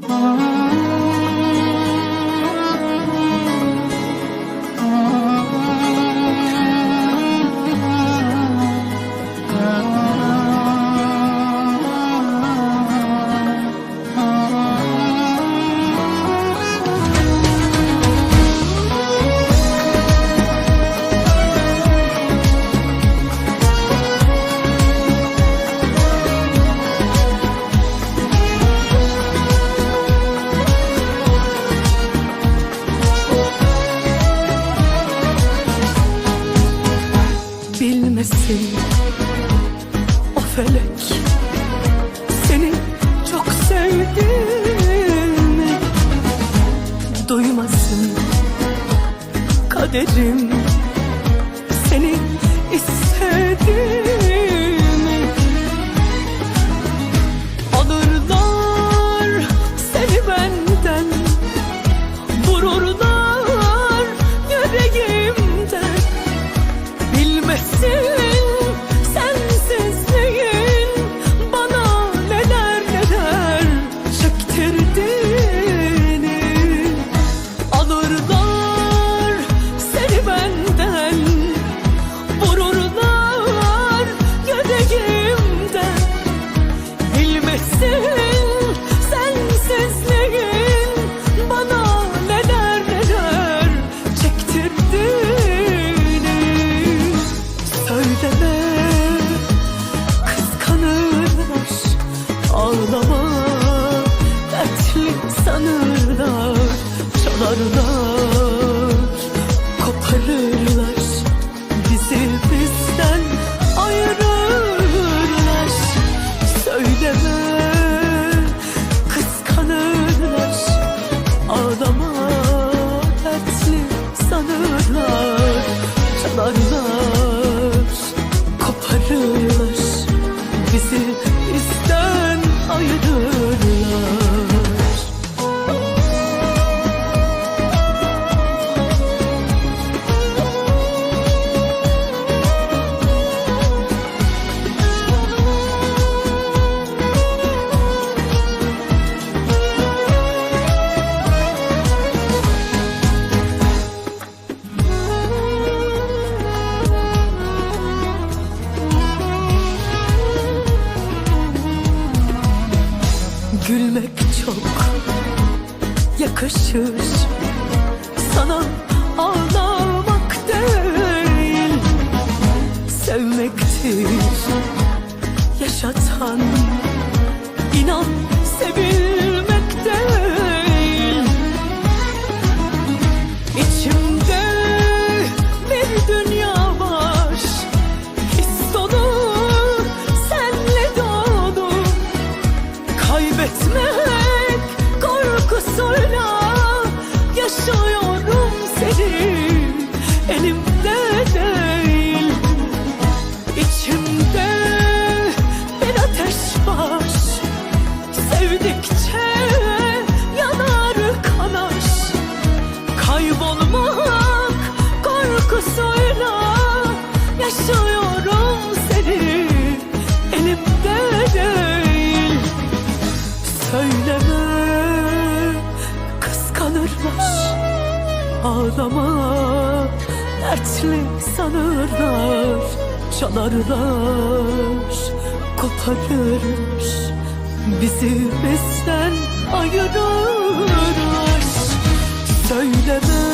Mm-hmm. Felek. Seni çok sevdiğimi Duymasın kaderim Çalarlar koparırlar. Bizi bizden ayırırlar. Söyleme kıskanırlar. Ağlama sanırlar. Çalarlar koparırlar. Bizi bizden ayırırlar yakışır. Sana ağlamak değil Sevmektir. Yaşatan inan sevdikçe yanar kanar. Kaybolmak korkusuyla yaşıyorum seni. Elimde değil. Söyleme kıskanırlar. Ağlama dertli sanırlar. Çalarlar koparırlar Bizi bizden ayırırlar Söyleme